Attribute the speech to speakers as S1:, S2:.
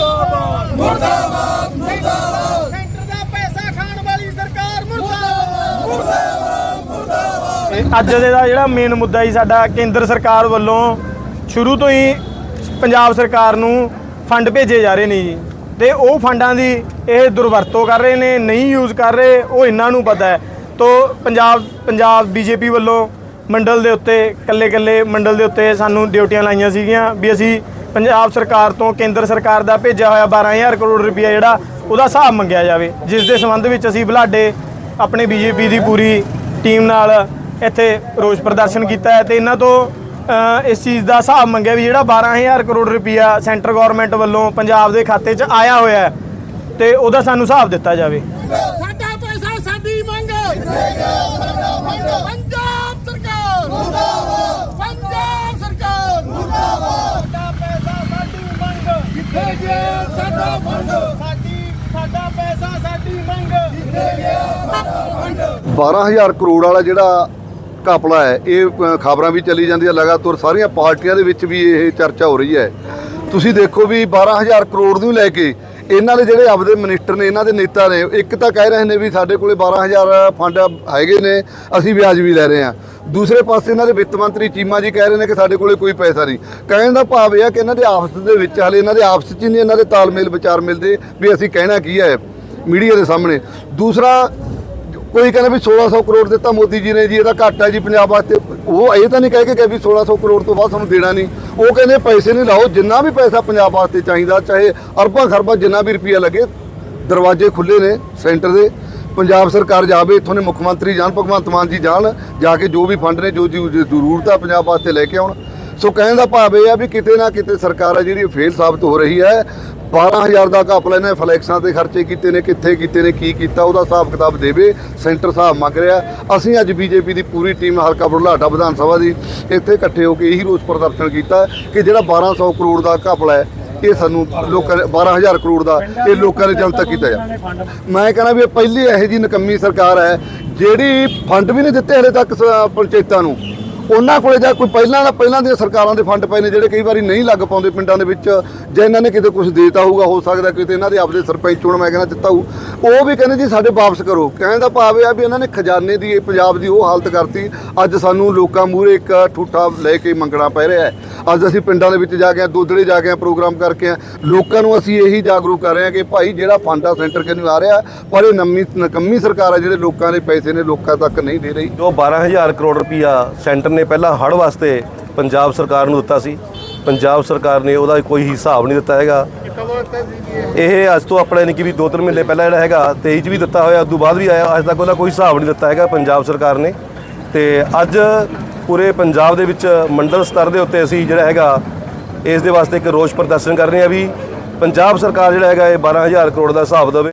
S1: ਮੁਰਦਾਬਾਦ।
S2: ਮੁਰਦਾਬਾਦ ਮੁਰਦਾਬਾਦ।
S1: ਸੈਂਟਰ ਦਾ ਪੈਸਾ ਖਾਣ ਵਾਲੀ ਸਰਕਾਰ ਮੁਰਦਾਬਾਦ।
S3: ਇਹ ਅੱਜ ਦੇ ਦਾ ਜਿਹੜਾ ਮੇਨ ਮੁੱਦਾ ਜੀ ਸਾਡਾ ਕੇਂਦਰ ਸਰਕਾਰ ਵੱਲੋਂ ਸ਼ੁਰੂ ਤੋਂ ਹੀ ਪੰਜਾਬ ਸਰਕਾਰ ਨੂੰ ਫੰਡ ਭੇਜੇ ਜਾ ਰਹੇ ਨੇ ਜੀ। ਤੇ ਉਹ ਫੰਡਾਂ ਦੀ ਇਹ ਦੁਰਵਰਤੋਂ ਕਰ ਰਹੇ ਨੇ ਨਹੀਂ ਯੂਜ਼ ਕਰ ਰਹੇ ਉਹ ਇਹਨਾਂ ਨੂੰ ਪਤਾ ਹੈ। ਤੋ ਪੰਜਾਬ ਪੰਜਾਬ ਬੀਜੇਪੀ ਵੱਲੋਂ ਮੰਡਲ ਦੇ ਉੱਤੇ ਕੱਲੇ ਕੱਲੇ ਮੰਡਲ ਦੇ ਉੱਤੇ ਸਾਨੂੰ ਡਿਊਟੀਆਂ ਲਾਈਆਂ ਸੀਗੀਆਂ ਵੀ ਅਸੀਂ ਪੰਜਾਬ ਸਰਕਾਰ ਤੋਂ ਕੇਂਦਰ ਸਰਕਾਰ ਦਾ ਭੇਜਿਆ ਹੋਇਆ 12000 ਕਰੋੜ ਰੁਪਇਆ ਜਿਹੜਾ ਉਹਦਾ ਹਿਸਾਬ ਮੰਗਿਆ ਜਾਵੇ, ਜਿਸ ਦੇ ਸੰਬੰਧ ਵਿੱਚ ਅਸੀਂ ਬੁਲਾਡੇ ਆਪਣੇ ਬੀਜੇਪੀ ਦੀ ਪੂਰੀ ਟੀਮ ਨਾਲ ਇੱਥੇ ਰੋਸ ਪ੍ਰਦਰਸ਼ਨ ਕੀਤਾ ਹੈ ਤੇ ਇਹਨਾਂ ਤੋਂ ਇਸ ਚੀਜ਼ ਦਾ ਹਿਸਾਬ ਮੰਗਿਆ ਵੀ ਜਿਹੜਾ 12000 ਕਰੋੜ ਰੁਪਇਆ ਸੈਂਟਰ ਗਵਰਨਮੈਂਟ ਵੱਲੋਂ ਪੰਜਾਬ ਦੇ ਖਾਤੇ 'ਚ ਆਇਆ ਹੋਇਆ ਹੈ ਤੇ ਉਹਦਾ ਸਾਨੂੰ ਹਿਸਾਬ ਦਿੱਤਾ ਜਾਵੇ।
S1: ਸਾਡਾ ਪੈਸਾ ਸਾਡੀ ਮੰਗ ਪੰਜਾਬ ਸਰਕਾਰ ਮੁਰਦਾਬਾਦ ਪੰਜਾਬ ਸਰਕਾਰ ਮੁਰਦਾਬਾਦ ਸਾਡਾ ਪੈਸਾ ਸਾਡੀ ਮੰਗ ਕਿੱਥੇ ਗਿਆ ਸਾਡਾ ਫੰਡ। ਸਾਡੀ ਸਾਡਾ ਪੈਸਾ, ਸਾਡੀ ਮੰਗ। ਕਿੱਥੇ ਗਿਆ ਸਾਡਾ ਫੰਡ।
S2: 12000 ਕਰੋੜ ਵਾਲਾ ਜਿਹੜਾ ਘਪਲਾ ਹੈ, ਇਹ ਖਬਰਾਂ ਵੀ ਚੱਲੀ ਜਾਂਦੀਆਂ ਲਗਾਤਾਰ। ਸਾਰੀਆਂ ਪਾਰਟੀਆਂ ਦੇ ਵਿੱਚ ਵੀ ਇਹ ਚਰਚਾ ਹੋ ਰਹੀ ਹੈ। ਤੁਸੀਂ ਦੇਖੋ ਵੀ 12000 ਕਰੋੜ ਨੂੰ ਲੈ ਕੇ ਇਹਨਾਂ ਦੇ ਜਿਹੜੇ ਆਪਦੇ ਮਿਨਿਸਟਰ ਨੇ, ਇਹਨਾਂ ਦੇ ਨੇਤਾ ਨੇ, ਇੱਕ ਤਾਂ ਕਹਿ ਰਹੇ ਨੇ ਵੀ ਸਾਡੇ ਕੋਲੇ 12000 ਫੰਡ ਹੈਗੇ ਨੇ, ਅਸੀਂ ਵਿਆਜ ਵੀ ਲੈ ਰਹੇ ਹਾਂ। ਦੂਸਰੇ ਪਾਸੇ ਇਹਨਾਂ ਦੇ ਵਿੱਤ ਮੰਤਰੀ ਚੀਮਾ ਜੀ ਕਹਿ ਰਹੇ ਨੇ ਕਿ ਸਾਡੇ ਕੋਲੇ ਕੋਈ ਪੈਸਾ ਨਹੀਂ। ਕਹਿਣ ਦਾ ਭਾਵ ਇਹ ਹੈ ਕਿ ਇਹਨਾਂ ਦੇ ਆਪਸ ਦੇ ਵਿੱਚ ਹਾਲੇ ਇਹਨਾਂ ਦੇ ਆਪਸ 'ਚ ਹੀ ਨਹੀਂ ਇਹਨਾਂ ਦੇ ਤਾਲਮੇਲ ਵਿਚਾਰ ਮਿਲਦੇ ਵੀ ਅਸੀਂ ਕਹਿਣਾ ਕੀ ਹੈ ਮੀਡੀਆ ਦੇ ਸਾਹਮਣੇ। ਦੂਸਰਾ, ਕੋਈ ਕਹਿੰਦਾ ਵੀ 1600 ਕਰੋੜ ਦਿੱਤਾ ਮੋਦੀ ਜੀ ਨੇ ਜੀ, ਇਹਦਾ ਘਾਟਾ ਜੀ ਪੰਜਾਬ ਵਾਸਤੇ। ਉਹ ਇਹ ਤਾਂ ਨਹੀਂ ਕਹਿ ਕੇ ਕਿ ਵੀ 1600 ਕਰੋੜ ਤੋਂ ਬਾਅਦ ਸਾਨੂੰ ਦੇਣਾ ਨਹੀਂ। ਉਹ ਕਹਿੰਦੇ ਪੈਸੇ ਨਹੀਂ ਲਾਓ, ਜਿੰਨਾ ਵੀ ਪੈਸਾ ਪੰਜਾਬ ਵਾਸਤੇ ਚਾਹੀਦਾ, ਚਾਹੇ ਅਰਬਾਂ ਖਰਬਾਂ ਜਿੰਨਾ ਵੀ ਰੁਪਈਆ ਲੱਗੇ, ਦਰਵਾਜ਼ੇ ਖੁੱਲੇ ਨੇ ਸੈਂਟਰ ਦੇ। ਪੰਜਾਬ ਸਰਕਾਰ ਜਾਵੇ, ਇੱਥੋਂ ਦੇ ਮੁੱਖ ਮੰਤਰੀ ਜਾਣ, ਭਗਵੰਤ ਮਾਨ ਜੀ ਜਾਣ, ਜਾ ਕੇ ਜੋ ਵੀ ਫੰਡ ਨੇ, ਜੋ ਜੋ ਜ਼ਰੂਰਤ ਆ ਪੰਜਾਬ ਵਾਸਤੇ ਲੈ ਕੇ ਆਉਣ। ਸੋ ਕਹਿਣ ਦਾ ਭਾਵ ਇਹ ਆ ਵੀ ਕਿਤੇ ਨਾ ਕਿਤੇ ਸਰਕਾਰ ਆ ਜਿਹੜੀ ਫੇਲ ਸਾਬਤ ਹੋ ਰਹੀ ਹੈ। 12000 ਦਾ ਘਪਲਾ ਇਹਨੇ ਫਲੈਕਸਾਂ ਤੇ ਖਰਚੇ ਕੀਤੇ ਨੇ, ਕਿੱਥੇ ਕੀਤੇ ਨੇ, ਕੀ ਕੀਤਾ, ਉਹਦਾ ਹਿਸਾਬ ਕਿਤਾਬ ਦੇਵੇ, ਸੈਂਟਰ ਹਿਸਾਬ ਮੰਗ ਰਿਹਾ। ਅਸੀਂ ਅੱਜ ਬੀਜੇਪੀ ਦੀ ਪੂਰੀ ਟੀਮ ਹਲਕਾ ਬੁਢਲਾਡਾ ਵਿਧਾਨ ਸਭਾ ਦੀ ਇੱਥੇ ਇਕੱਠੇ ਹੋ ਕੇ ਇਹੀ ਰੋਸ ਪ੍ਰਦਰਸ਼ਨ ਕੀਤਾ ਕਿ ਜਿਹੜਾ 1200 ਕਰੋੜ ਦਾ ਘਪਲਾ ਹੈ ਇਹ ਸਾਨੂੰ ਲੋਕਾਂ ਨੇ 12000 ਕਰੋੜ ਦਾ ਇਹ ਲੋਕਾਂ ਨੇ ਜਨਤਾ ਕੀਤਾ ਜਾ ਮੈਂ ਕਹਿੰਦਾ ਵੀ ਇਹ ਪਹਿਲੀ ਇਹੋ ਜੀ ਨਕੰਮੀ ਸਰਕਾਰ ਹੈ, ਜਿਹੜੀ ਫੰਡ ਵੀ ਨਹੀਂ ਦਿੱਤੇ ਹਲੇ ਤੱਕ ਪੰਚਾਇਤਾਂ ਨੂੰ। ਉਹਨਾਂ ਕੋਲੇ ਜਾਂ ਕੋਈ ਪਹਿਲਾਂ ਦਾ ਪਹਿਲਾਂ ਦੀਆਂ ਸਰਕਾਰਾਂ ਦੇ ਫੰਡ ਪਏ ਨੇ ਜਿਹੜੇ ਕਈ ਵਾਰੀ ਨਹੀਂ ਲੱਗ ਪਾਉਂਦੇ ਪਿੰਡਾਂ ਦੇ ਵਿੱਚ ਜੇ ਇਹਨਾਂ ਨੇ ਕਿਤੇ ਕੁਝ ਦੇਤਾ ਹੋਊਗਾ ਹੋ ਸਕਦਾ ਕਿਤੇ ਇਹਨਾਂ ਦੇ ਆਪਦੇ ਸਰਪੰਚ ਹੁਣ ਮੈਂ ਕਹਿੰਦਾ ਦਿੱਤਾ ਹੋਊ। ਉਹ ਵੀ ਕਹਿੰਦੇ ਜੀ ਸਾਡੇ ਵਾਪਸ ਕਰੋ। ਕਹਿਣ ਦਾ ਭਾਵ ਇਹ ਆ ਵੀ ਇਹਨਾਂ ਨੇ ਖਜ਼ਾਨੇ ਦੀ ਪੰਜਾਬ ਦੀ ਉਹ ਹਾਲਤ ਕਰਤੀ। ਅੱਜ ਸਾਨੂੰ ਲੋਕਾਂ ਮੂਹਰੇ ਇੱਕ ਠੂਠਾ ਲੈ ਕੇ ਮੰਗਣਾ ਪੈ ਰਿਹਾ ਹੈ। ਅੱਜ ਅਸੀਂ ਪਿੰਡਾਂ ਦੇ ਵਿੱਚ ਜਾ ਕੇ ਆਏ, ਦੋਦੜੇ ਜਾ ਕੇ ਪ੍ਰੋਗਰਾਮ ਕਰਕੇ ਆਏ। ਲੋਕਾਂ ਨੂੰ ਅਸੀਂ ਇਹੀ ਜਾਗਰੂਕ ਕਰ ਰਹੇ ਹਾਂ ਕਿ ਭਾਈ ਜਿਹੜਾ ਫੰਡ ਆ ਸੈਂਟਰ ਕਿਨੂੰ ਆ ਰਿਹਾ ਪਰ ਇਹ ਨੰਮੀ ਨਕੰਮੀ ਸਰਕਾਰ ਹੈ ਜਿਹੜੇ ਲੋਕਾਂ ਦੇ ਪੈਸੇ ਨੇ ਲੋਕਾਂ ਤੱਕ ਨਹੀਂ ਦੇ ਰਹੀ।
S4: ਜੋ 12000 ਕਰੋੜ ਰੁਪਈਆ ਸੈਂਟਰ ਨੇ ਪਹਿਲਾਂ ਹੜ੍ਹ ਵਾਸਤੇ ਪੰਜਾਬ ਸਰਕਾਰ ਨੂੰ ਦਿੱਤਾ ਸੀ। ਪੰਜਾਬ ਸਰਕਾਰ ਨੇ ਉਹਦਾ ਕੋਈ ਹਿਸਾਬ ਨਹੀਂ ਦਿੱਤਾ ਹੈਗਾ। ਇਹ ਅੱਜ ਤੋਂ ਆਪਣੇ ਨੇ ਕਿ ਵੀ 2-3 ਮਹੀਨੇ ਪਹਿਲਾਂ ਜਿਹੜਾ ਹੈਗਾ 23 ਚ ਵੀ ਦਿੱਤਾ ਹੋਇਆ, ਉਦੋਂ ਬਾਅਦ ਵੀ ਆਇਆ, ਅੱਜ ਤੱਕ ਉਹਦਾ ਕੋਈ ਹਿਸਾਬ ਨਹੀਂ ਦਿੱਤਾ ਹੈਗਾ ਪੰਜਾਬ ਸਰਕਾਰ ਨੇ। ਤੇ ਅੱਜ ਪੂਰੇ ਪੰਜਾਬ ਦੇ ਵਿੱਚ ਮੰਡਲ ਸਤਰ ਦੇ ਉੱਤੇ ਅਸੀਂ ਜਿਹੜਾ ਹੈਗਾ, ਇਸ ਦੇ ਵਾਸਤੇ ਇੱਕ ਰੋਸ ਪ੍ਰਦਰਸ਼ਨ ਕਰ ਰਹੇ ਹਾਂ ਵੀ ਪੰਜਾਬ ਸਰਕਾਰ ਜਿਹੜਾ ਹੈਗਾ, ਇਹ 12000 ਕਰੋੜ ਦਾ ਹਿਸਾਬ ਦੇਵੇ।